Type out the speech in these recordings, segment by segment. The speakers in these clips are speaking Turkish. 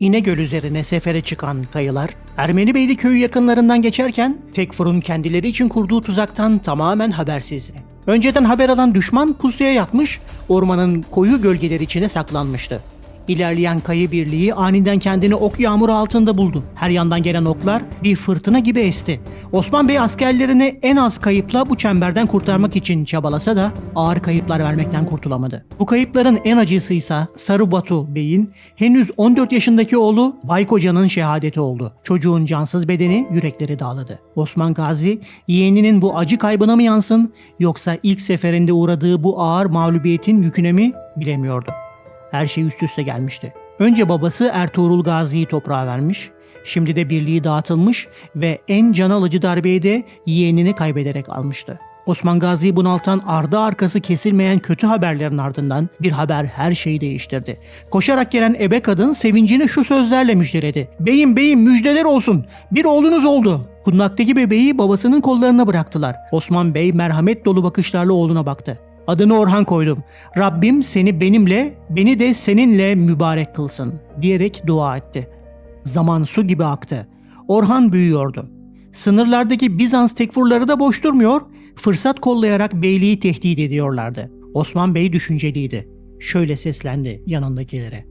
İnegöl üzerine sefere çıkan kayılar, Ermenibeyli köyü yakınlarından geçerken Tekfur'un kendileri için kurduğu tuzaktan tamamen habersizdi. Önceden haber alan düşman pusuya yatmış, ormanın koyu gölgeleri içine saklanmıştı. İlerleyen kayı birliği aniden kendini ok yağmuru altında buldu. Her yandan gelen oklar bir fırtına gibi esti. Osman Bey askerlerini en az kayıpla bu çemberden kurtarmak için çabalasa da ağır kayıplar vermekten kurtulamadı. Bu kayıpların en acısıysa Sarı Batu Bey'in henüz 14 yaşındaki oğlu Baykoca'nın şehadeti oldu. Çocuğun cansız bedeni yürekleri dağladı. Osman Gazi yeğeninin bu acı kaybına mı yansın yoksa ilk seferinde uğradığı bu ağır mağlubiyetin yüküne mi bilemiyordu. Her şey üst üste gelmişti. Önce babası Ertuğrul Gazi'yi toprağa vermiş, şimdi de birliği dağıtılmış ve en can alıcı darbeyi de yeğenini kaybederek almıştı. Osman Gazi'yi bunaltan ardı arkası kesilmeyen kötü haberlerin ardından bir haber her şeyi değiştirdi. Koşarak gelen ebe kadın sevincini şu sözlerle müjdeledi. Beyim beyim müjdeler olsun. Bir oğlunuz oldu. Kundaktaki bebeği babasının kollarına bıraktılar. Osman Bey merhamet dolu bakışlarla oğluna baktı. Adını Orhan koydum. Rabbim seni benimle, beni de seninle mübarek kılsın diyerek dua etti. Zaman su gibi aktı. Orhan büyüyordu. Sınırlardaki Bizans tekfurları da boş durmuyor, fırsat kollayarak beyliği tehdit ediyorlardı. Osman Bey düşünceliydi. Şöyle seslendi yanındakilere.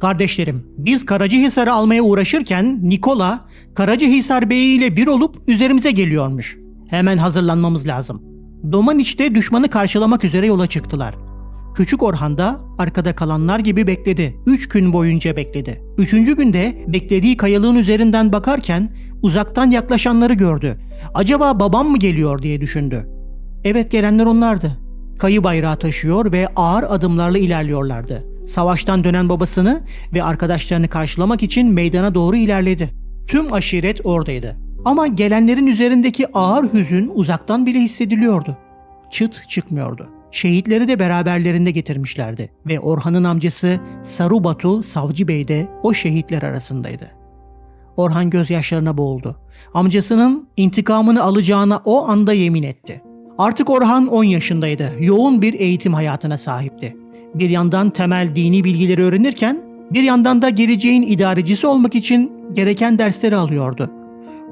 Kardeşlerim, biz Karacahisar'ı almaya uğraşırken Nikola, Karacahisar Bey ile bir olup üzerimize geliyormuş. Hemen hazırlanmamız lazım. Domaniç'te düşmanı karşılamak üzere yola çıktılar. Küçük Orhan da arkada kalanlar gibi bekledi. Üç gün boyunca bekledi. Üçüncü günde beklediği kayalığın üzerinden bakarken uzaktan yaklaşanları gördü. Acaba babam mı geliyor diye düşündü. Evet gelenler onlardı. Kayı bayrağı taşıyor ve ağır adımlarla ilerliyorlardı. Savaştan dönen babasını ve arkadaşlarını karşılamak için meydana doğru ilerledi. Tüm aşiret oradaydı. Ama gelenlerin üzerindeki ağır hüzün uzaktan bile hissediliyordu. Çıt çıkmıyordu. Şehitleri de beraberlerinde getirmişlerdi ve Orhan'ın amcası Sarubatu Savcı Bey de o şehitler arasındaydı. Orhan gözyaşlarına boğuldu. Amcasının intikamını alacağına o anda yemin etti. Artık Orhan 10 yaşındaydı. Yoğun bir eğitim hayatına sahipti. Bir yandan temel dini bilgileri öğrenirken bir yandan da geleceğin idarecisi olmak için gereken dersleri alıyordu.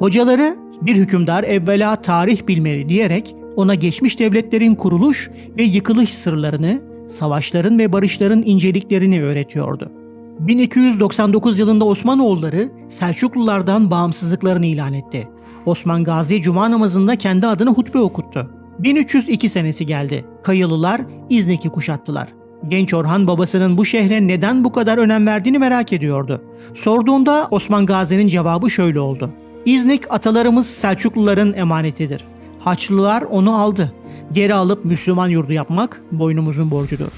Hocaları bir hükümdar evvela tarih bilmeli diyerek ona geçmiş devletlerin kuruluş ve yıkılış sırlarını, savaşların ve barışların inceliklerini öğretiyordu. 1299 yılında Osmanoğulları Selçuklulardan bağımsızlıklarını ilan etti. Osman Gazi cuma namazında kendi adına hutbe okuttu. 1302 senesi geldi. Kayılılar İznik'i kuşattılar. Genç Orhan babasının bu şehre neden bu kadar önem verdiğini merak ediyordu. Sorduğunda Osman Gazi'nin cevabı şöyle oldu. İznik atalarımız Selçukluların emanetidir. Haçlılar onu aldı. Geri alıp Müslüman yurdu yapmak boynumuzun borcudur.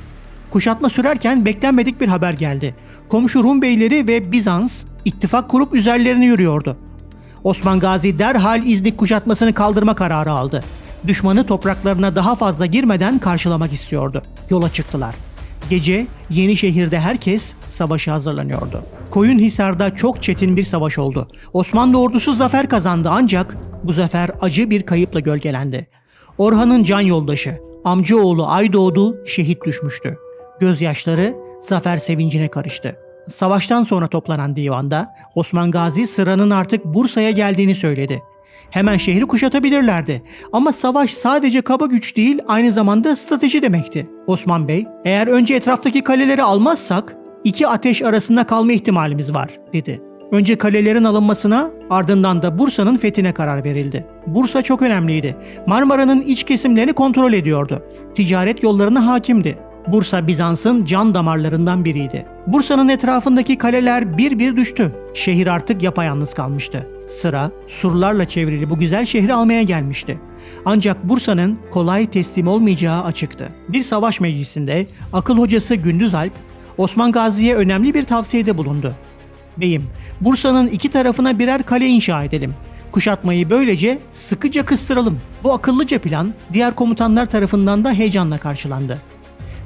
Kuşatma sürerken beklenmedik bir haber geldi. Komşu Rum beyleri ve Bizans ittifak kurup üzerlerine yürüyordu. Osman Gazi derhal İznik kuşatmasını kaldırma kararı aldı. Düşmanı topraklarına daha fazla girmeden karşılamak istiyordu. Yola çıktılar. Gece Yenişehir'de herkes savaşa hazırlanıyordu. Koyunhisar'da çok çetin bir savaş oldu. Osmanlı ordusu zafer kazandı ancak bu zafer acı bir kayıpla gölgelendi. Orhan'ın can yoldaşı, amcaoğlu Aydoğdu şehit düşmüştü. Gözyaşları zafer sevincine karıştı. Savaştan sonra toplanan divanda Osman Gazi sıranın artık Bursa'ya geldiğini söyledi. Hemen şehri kuşatabilirlerdi. Ama savaş sadece kaba güç değil aynı zamanda strateji demekti. Osman Bey, eğer önce etraftaki kaleleri almazsak iki ateş arasında kalma ihtimalimiz var dedi. Önce kalelerin alınmasına ardından da Bursa'nın fethine karar verildi. Bursa çok önemliydi. Marmara'nın iç kesimlerini kontrol ediyordu. Ticaret yollarına hakimdi. Bursa Bizans'ın can damarlarından biriydi. Bursa'nın etrafındaki kaleler bir bir düştü. Şehir artık yapayalnız kalmıştı. Sıra surlarla çevrili bu güzel şehri almaya gelmişti. Ancak Bursa'nın kolay teslim olmayacağı açıktı. Bir savaş meclisinde akıl hocası Gündüz Alp, Osman Gazi'ye önemli bir tavsiyede bulundu. Beyim, Bursa'nın iki tarafına birer kale inşa edelim. Kuşatmayı böylece sıkıca kıstıralım. Bu akıllıca plan diğer komutanlar tarafından da heyecanla karşılandı.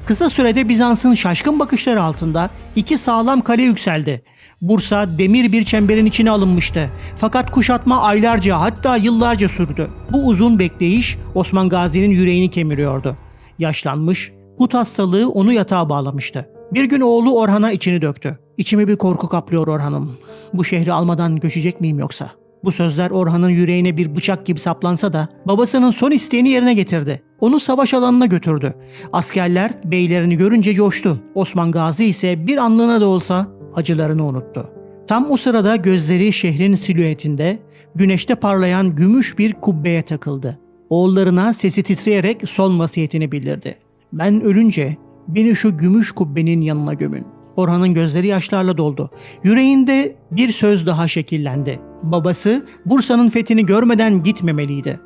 Kısa sürede Bizans'ın şaşkın bakışları altında iki sağlam kale yükseldi. Bursa demir bir çemberin içine alınmıştı. Fakat kuşatma aylarca hatta yıllarca sürdü. Bu uzun bekleyiş Osman Gazi'nin yüreğini kemiriyordu. Yaşlanmış, gut hastalığı onu yatağa bağlamıştı. Bir gün oğlu Orhan'a içini döktü. İçimi bir korku kaplıyor Orhan'ım. Bu şehri almadan göçecek miyim yoksa? Bu sözler Orhan'ın yüreğine bir bıçak gibi saplansa da babasının son isteğini yerine getirdi. Onu savaş alanına götürdü. Askerler beylerini görünce coştu. Osman Gazi ise bir anlığına da olsa acılarını unuttu. Tam o sırada gözleri şehrin silüetinde güneşte parlayan gümüş bir kubbeye takıldı. Oğullarına sesi titreyerek son vasiyetini bildirdi. Ben ölünce beni şu gümüş kubbenin yanına gömün. Orhan'ın gözleri yaşlarla doldu. Yüreğinde bir söz daha şekillendi. Babası Bursa'nın fethini görmeden gitmemeliydi.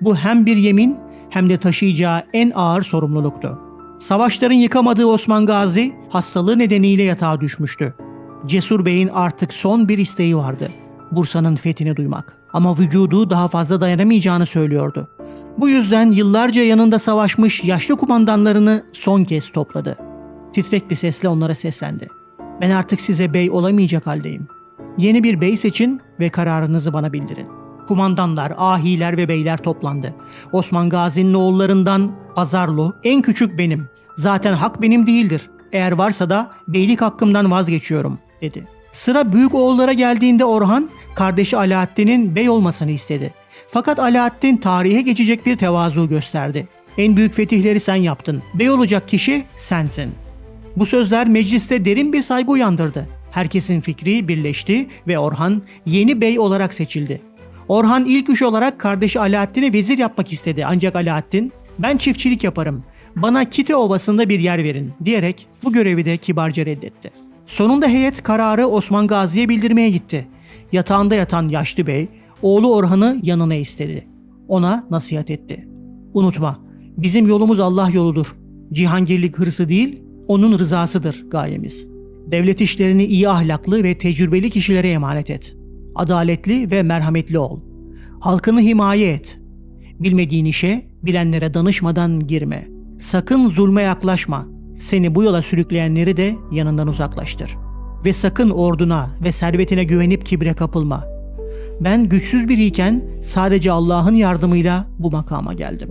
Bu hem bir yemin hem de taşıyacağı en ağır sorumluluktu. Savaşların yıkamadığı Osman Gazi hastalığı nedeniyle yatağa düşmüştü. Cesur Bey'in artık son bir isteği vardı. Bursa'nın fethini duymak. Ama vücudu daha fazla dayanamayacağını söylüyordu. Bu yüzden yıllarca yanında savaşmış yaşlı kumandanlarını son kez topladı. Titrek bir sesle onlara seslendi. Ben artık size bey olamayacak haldeyim. Yeni bir bey seçin ve kararınızı bana bildirin. Kumandanlar, ahiler ve beyler toplandı. Osman Gazi'nin oğullarından Pazarlı, en küçük benim. Zaten hak benim değildir. Eğer varsa da beylik hakkımdan vazgeçiyorum, dedi. Sıra büyük oğullara geldiğinde Orhan, kardeşi Alaaddin'in bey olmasını istedi. Fakat Alaaddin tarihe geçecek bir tevazu gösterdi. En büyük fetihleri sen yaptın. Bey olacak kişi sensin. Bu sözler mecliste derin bir saygı uyandırdı. Herkesin fikri birleşti ve Orhan yeni bey olarak seçildi. Orhan ilk iş olarak kardeşi Alaaddin'i vezir yapmak istedi ancak Alaaddin ben çiftçilik yaparım bana Kite Ovası'nda bir yer verin diyerek bu görevi de kibarca reddetti. Sonunda heyet kararı Osman Gazi'ye bildirmeye gitti. Yatağında yatan yaşlı bey oğlu Orhan'ı yanına istedi. Ona nasihat etti. Unutma bizim yolumuz Allah yoludur. Cihangirlik hırsı değil onun rızasıdır gayemiz. Devlet işlerini iyi ahlaklı ve tecrübeli kişilere emanet et. Adaletli ve merhametli ol. Halkını himaye et. Bilmediğin işe bilenlere danışmadan girme. Sakın zulme yaklaşma. Seni bu yola sürükleyenleri de yanından uzaklaştır. Ve sakın orduna ve servetine güvenip kibre kapılma. Ben güçsüz biriyken sadece Allah'ın yardımıyla bu makama geldim.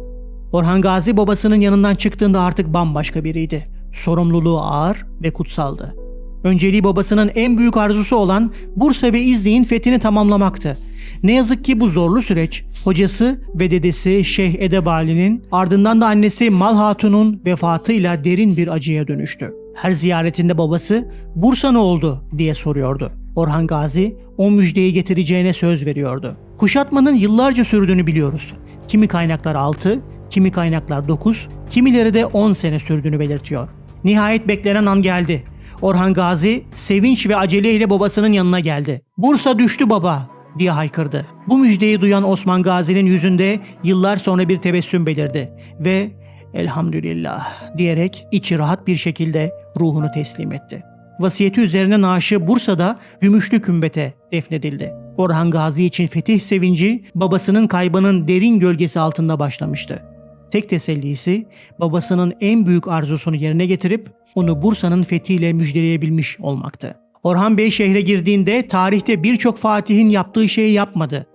Orhan Gazi babasının yanından çıktığında artık bambaşka biriydi. Sorumluluğu ağır ve kutsaldı. Önceliği babasının en büyük arzusu olan Bursa ve İznik'in fethini tamamlamaktı. Ne yazık ki bu zorlu süreç hocası ve dedesi Şeyh Edebali'nin ardından da annesi Mal Hatun'un vefatıyla derin bir acıya dönüştü. Her ziyaretinde babası Bursa ne oldu diye soruyordu. Orhan Gazi o müjdeyi getireceğine söz veriyordu. Kuşatmanın yıllarca sürdüğünü biliyoruz. Kimi kaynaklar 6, kimi kaynaklar 9, kimileri de 10 sene sürdüğünü belirtiyor. Nihayet beklenen an geldi. Orhan Gazi sevinç ve aceleyle babasının yanına geldi. Bursa düştü baba diye haykırdı. Bu müjdeyi duyan Osman Gazi'nin yüzünde yıllar sonra bir tebessüm belirdi ve elhamdülillah diyerek içi rahat bir şekilde ruhunu teslim etti. Vasiyeti üzerine naaşı Bursa'da Gümüşlü Kümbet'e defnedildi. Orhan Gazi için fetih sevinci babasının kaybının derin gölgesi altında başlamıştı. Tek tesellisi babasının en büyük arzusunu yerine getirip onu Bursa'nın fethiyle müjdeleyebilmiş olmaktı. Orhan Bey şehre girdiğinde tarihte birçok fatihin yaptığı şeyi yapmadı.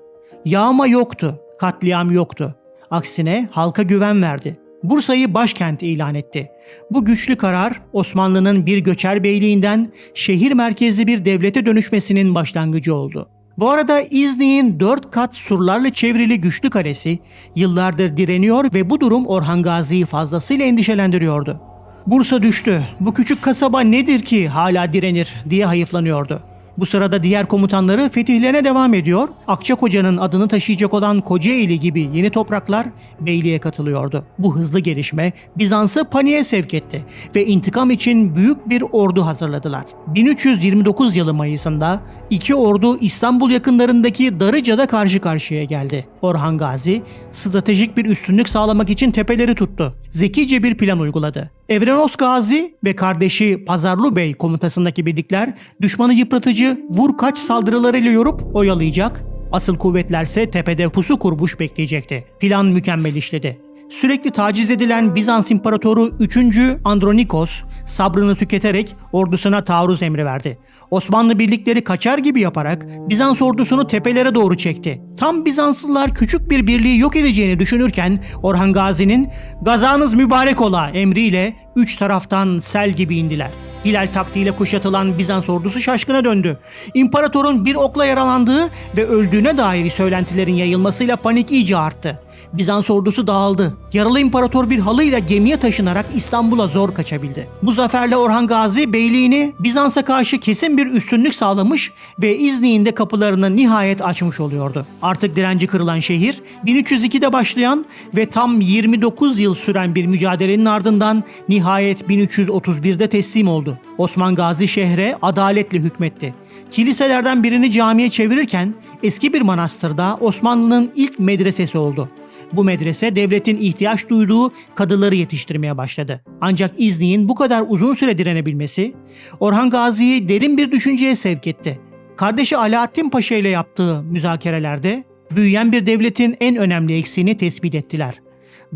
Yağma yoktu, katliam yoktu. Aksine halka güven verdi. Bursa'yı başkent ilan etti. Bu güçlü karar Osmanlı'nın bir göçer beyliğinden şehir merkezli bir devlete dönüşmesinin başlangıcı oldu. Bu arada İznik'in dört kat surlarla çevrili güçlü kalesi yıllardır direniyor ve bu durum Orhan Gazi'yi fazlasıyla endişelendiriyordu. Bursa düştü. Bu küçük kasaba nedir ki hala direnir diye hayıflanıyordu. Bu sırada diğer komutanları fetihlerine devam ediyor. Akçakoca'nın adını taşıyacak olan Kocaeli gibi yeni topraklar beyliğe katılıyordu. Bu hızlı gelişme Bizans'ı paniğe sevk etti ve intikam için büyük bir ordu hazırladılar. 1329 yılı Mayıs'ında iki ordu İstanbul yakınlarındaki Darıca'da karşı karşıya geldi. Orhan Gazi stratejik bir üstünlük sağlamak için tepeleri tuttu. Zekice bir plan uyguladı. Evrenos Gazi ve kardeşi Pazarlı Bey komutasındaki birlikler düşmanı yıpratıcı vur kaç saldırılarıyla yorup oyalayacak, asıl kuvvetlerse tepede pusu kurmuş bekleyecekti. Plan mükemmel işledi. Sürekli taciz edilen Bizans İmparatoru 3. Andronikos sabrını tüketerek ordusuna taarruz emri verdi. Osmanlı birlikleri kaçar gibi yaparak Bizans ordusunu tepelere doğru çekti. Tam Bizanslılar küçük bir birliği yok edeceğini düşünürken Orhan Gazi'nin "Gazanız mübarek ola" emriyle üç taraftan sel gibi indiler. Hilal taktiğiyle kuşatılan Bizans ordusu şaşkına döndü. İmparatorun bir okla yaralandığı ve öldüğüne dair söylentilerin yayılmasıyla panik iyice arttı. Bizans ordusu dağıldı. Yaralı imparator bir halıyla gemiye taşınarak İstanbul'a zor kaçabildi. Bu zaferle Orhan Gazi beyliğini Bizans'a karşı kesin bir üstünlük sağlamış ve İznik'in de kapılarını nihayet açmış oluyordu. Artık direnci kırılan şehir 1302'de başlayan ve tam 29 yıl süren bir mücadelenin ardından nihayet 1331'de teslim oldu. Osman Gazi şehre adaletle hükmetti. Kiliselerden birini camiye çevirirken eski bir manastırda Osmanlı'nın ilk medresesi oldu. Bu medrese devletin ihtiyaç duyduğu kadıları yetiştirmeye başladı. Ancak İznik'in bu kadar uzun süre direnebilmesi Orhan Gazi'yi derin bir düşünceye sevk etti. Kardeşi Alaaddin Paşa ile yaptığı müzakerelerde büyüyen bir devletin en önemli eksiğini tespit ettiler.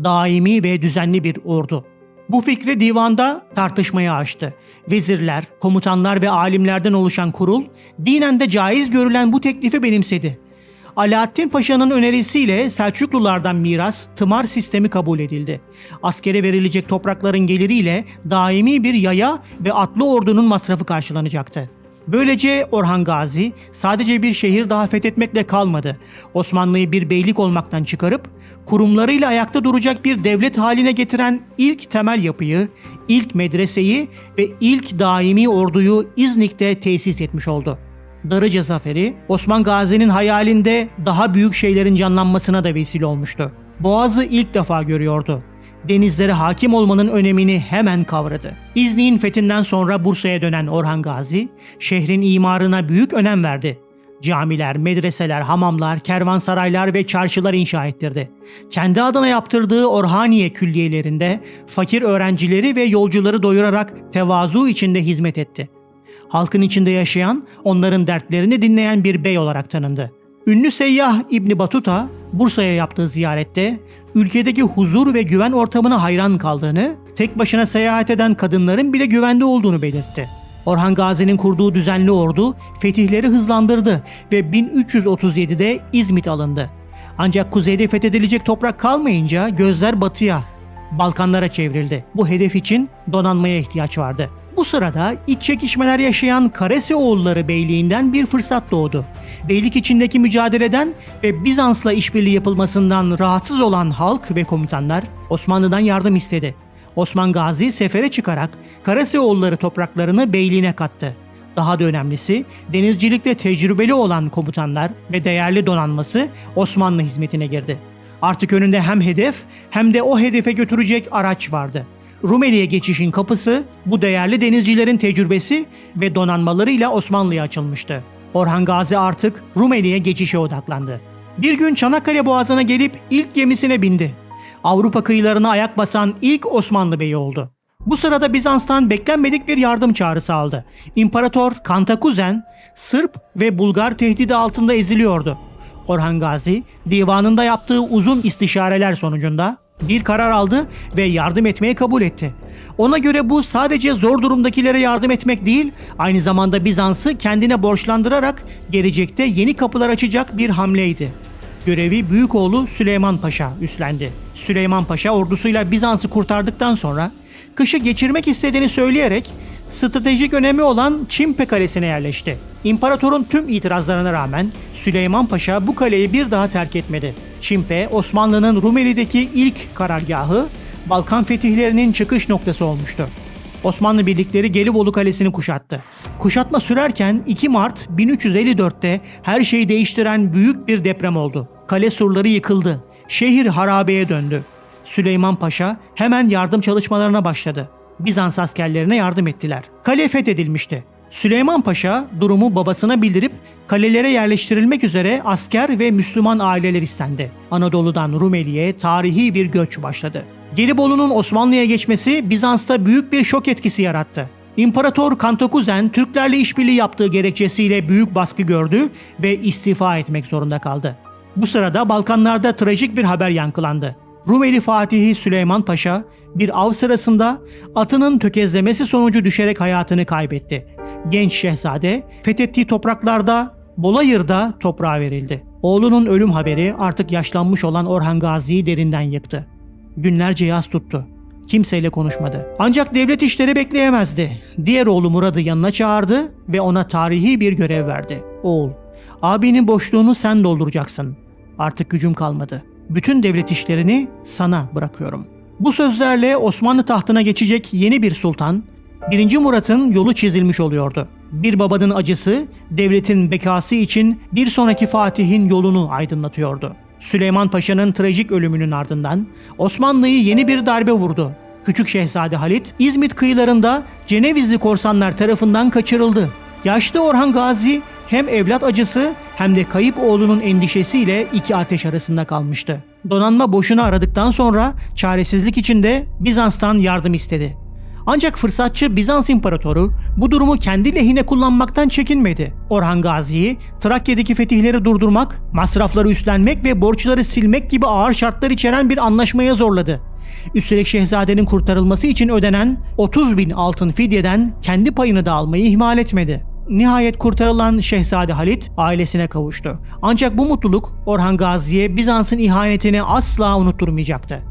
Daimi ve düzenli bir ordu. Bu fikri divanda tartışmaya açtı. Vezirler, komutanlar ve alimlerden oluşan kurul dinen de caiz görülen bu teklifi benimsedi. Alaaddin Paşa'nın önerisiyle Selçuklulardan miras tımar sistemi kabul edildi. Askere verilecek toprakların geliriyle daimi bir yaya ve atlı ordunun masrafı karşılanacaktı. Böylece Orhan Gazi sadece bir şehir daha fethetmekle kalmadı. Osmanlı'yı bir beylik olmaktan çıkarıp kurumlarıyla ayakta duracak bir devlet haline getiren ilk temel yapıyı, ilk medreseyi ve ilk daimi orduyu İznik'te tesis etmiş oldu. Darıca Zaferi, Osman Gazi'nin hayalinde daha büyük şeylerin canlanmasına da vesile olmuştu. Boğaz'ı ilk defa görüyordu. Denizlere hakim olmanın önemini hemen kavradı. İznik'in fethinden sonra Bursa'ya dönen Orhan Gazi, şehrin imarına büyük önem verdi. Camiler, medreseler, hamamlar, kervansaraylar ve çarşılar inşa ettirdi. Kendi adına yaptırdığı Orhaniye külliyelerinde fakir öğrencileri ve yolcuları doyurarak tevazu içinde hizmet etti halkın içinde yaşayan, onların dertlerini dinleyen bir bey olarak tanındı. Ünlü seyyah İbni Batuta, Bursa'ya yaptığı ziyarette ülkedeki huzur ve güven ortamına hayran kaldığını, tek başına seyahat eden kadınların bile güvende olduğunu belirtti. Orhan Gazi'nin kurduğu düzenli ordu fetihleri hızlandırdı ve 1337'de İzmit alındı. Ancak kuzeyde fethedilecek toprak kalmayınca gözler batıya, Balkanlara çevrildi. Bu hedef için donanmaya ihtiyaç vardı. Bu sırada iç çekişmeler yaşayan Karesi oğulları beyliğinden bir fırsat doğdu. Beylik içindeki mücadeleden ve Bizans'la işbirliği yapılmasından rahatsız olan halk ve komutanlar Osmanlı'dan yardım istedi. Osman Gazi sefere çıkarak Karesi oğulları topraklarını beyliğine kattı. Daha da önemlisi denizcilikte tecrübeli olan komutanlar ve değerli donanması Osmanlı hizmetine girdi. Artık önünde hem hedef hem de o hedefe götürecek araç vardı. Rumeli'ye geçişin kapısı bu değerli denizcilerin tecrübesi ve donanmalarıyla Osmanlı'ya açılmıştı. Orhan Gazi artık Rumeli'ye geçişe odaklandı. Bir gün Çanakkale Boğazı'na gelip ilk gemisine bindi. Avrupa kıyılarına ayak basan ilk Osmanlı beyi oldu. Bu sırada Bizans'tan beklenmedik bir yardım çağrısı aldı. İmparator Kantakuzen, Sırp ve Bulgar tehdidi altında eziliyordu. Orhan Gazi, divanında yaptığı uzun istişareler sonucunda bir karar aldı ve yardım etmeye kabul etti. Ona göre bu sadece zor durumdakilere yardım etmek değil, aynı zamanda Bizans'ı kendine borçlandırarak gelecekte yeni kapılar açacak bir hamleydi. Görevi büyük oğlu Süleyman Paşa üstlendi. Süleyman Paşa ordusuyla Bizans'ı kurtardıktan sonra kışı geçirmek istediğini söyleyerek stratejik önemi olan Çimpe Kalesi'ne yerleşti. İmparatorun tüm itirazlarına rağmen Süleyman Paşa bu kaleyi bir daha terk etmedi. Çimpe, Osmanlı'nın Rumeli'deki ilk karargahı, Balkan fetihlerinin çıkış noktası olmuştu. Osmanlı birlikleri Gelibolu Kalesi'ni kuşattı. Kuşatma sürerken 2 Mart 1354'te her şeyi değiştiren büyük bir deprem oldu. Kale surları yıkıldı. Şehir harabeye döndü. Süleyman Paşa hemen yardım çalışmalarına başladı. Bizans askerlerine yardım ettiler. Kale fethedilmişti. Süleyman Paşa durumu babasına bildirip kalelere yerleştirilmek üzere asker ve Müslüman aileler istendi. Anadolu'dan Rumeli'ye tarihi bir göç başladı. Gelibolu'nun Osmanlı'ya geçmesi Bizans'ta büyük bir şok etkisi yarattı. İmparator Kantakuzen Türklerle işbirliği yaptığı gerekçesiyle büyük baskı gördü ve istifa etmek zorunda kaldı. Bu sırada Balkanlarda trajik bir haber yankılandı. Rumeli Fatihi Süleyman Paşa bir av sırasında atının tökezlemesi sonucu düşerek hayatını kaybetti. Genç şehzade fethettiği topraklarda Bolayır'da toprağa verildi. Oğlunun ölüm haberi artık yaşlanmış olan Orhan Gazi'yi derinden yıktı. Günlerce yaz tuttu. Kimseyle konuşmadı. Ancak devlet işleri bekleyemezdi. Diğer oğlu Murad'ı yanına çağırdı ve ona tarihi bir görev verdi. Oğul, abinin boşluğunu sen dolduracaksın. Artık gücüm kalmadı. Bütün devlet işlerini sana bırakıyorum. Bu sözlerle Osmanlı tahtına geçecek yeni bir sultan, 1. Murat'ın yolu çizilmiş oluyordu. Bir babanın acısı devletin bekası için bir sonraki Fatih'in yolunu aydınlatıyordu. Süleyman Paşa'nın trajik ölümünün ardından Osmanlı'yı yeni bir darbe vurdu. Küçük Şehzade Halit İzmit kıyılarında Cenevizli korsanlar tarafından kaçırıldı. Yaşlı Orhan Gazi hem evlat acısı hem de kayıp oğlunun endişesiyle iki ateş arasında kalmıştı. Donanma boşuna aradıktan sonra çaresizlik içinde Bizans'tan yardım istedi. Ancak fırsatçı Bizans İmparatoru bu durumu kendi lehine kullanmaktan çekinmedi. Orhan Gazi'yi Trakya'daki fetihleri durdurmak, masrafları üstlenmek ve borçları silmek gibi ağır şartlar içeren bir anlaşmaya zorladı. Üstelik şehzadenin kurtarılması için ödenen 30 bin altın fidyeden kendi payını da almayı ihmal etmedi. Nihayet kurtarılan Şehzade Halit ailesine kavuştu. Ancak bu mutluluk Orhan Gazi'ye Bizans'ın ihanetini asla unutturmayacaktı.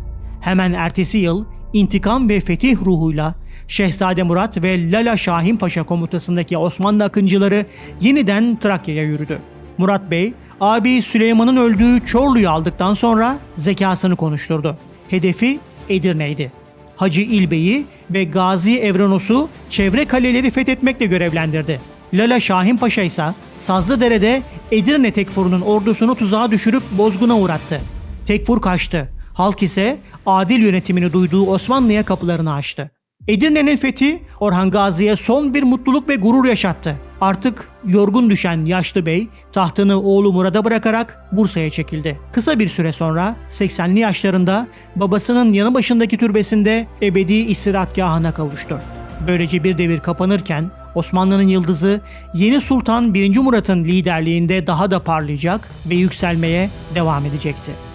Hemen ertesi yıl intikam ve fetih ruhuyla Şehzade Murat ve Lala Şahin Paşa komutasındaki Osmanlı akıncıları yeniden Trakya'ya yürüdü. Murat Bey, abi Süleyman'ın öldüğü Çorlu'yu aldıktan sonra zekasını konuşturdu. Hedefi Edirne'ydi. Hacı İlbey'i ve Gazi Evrenos'u çevre kaleleri fethetmekle görevlendirdi. Lala Şahin Paşa ise Sazlıdere'de Edirne Tekfur'un ordusunu tuzağa düşürüp bozguna uğrattı. Tekfur kaçtı. Halk ise adil yönetimini duyduğu Osmanlı'ya kapılarını açtı. Edirne'nin fethi Orhan Gazi'ye son bir mutluluk ve gurur yaşattı. Artık yorgun düşen yaşlı bey tahtını oğlu Murad'a bırakarak Bursa'ya çekildi. Kısa bir süre sonra 80'li yaşlarında babasının yanı başındaki türbesinde ebedi istirahatgahına kavuştu. Böylece bir devir kapanırken Osmanlı'nın yıldızı yeni Sultan 1. Murat'ın liderliğinde daha da parlayacak ve yükselmeye devam edecekti.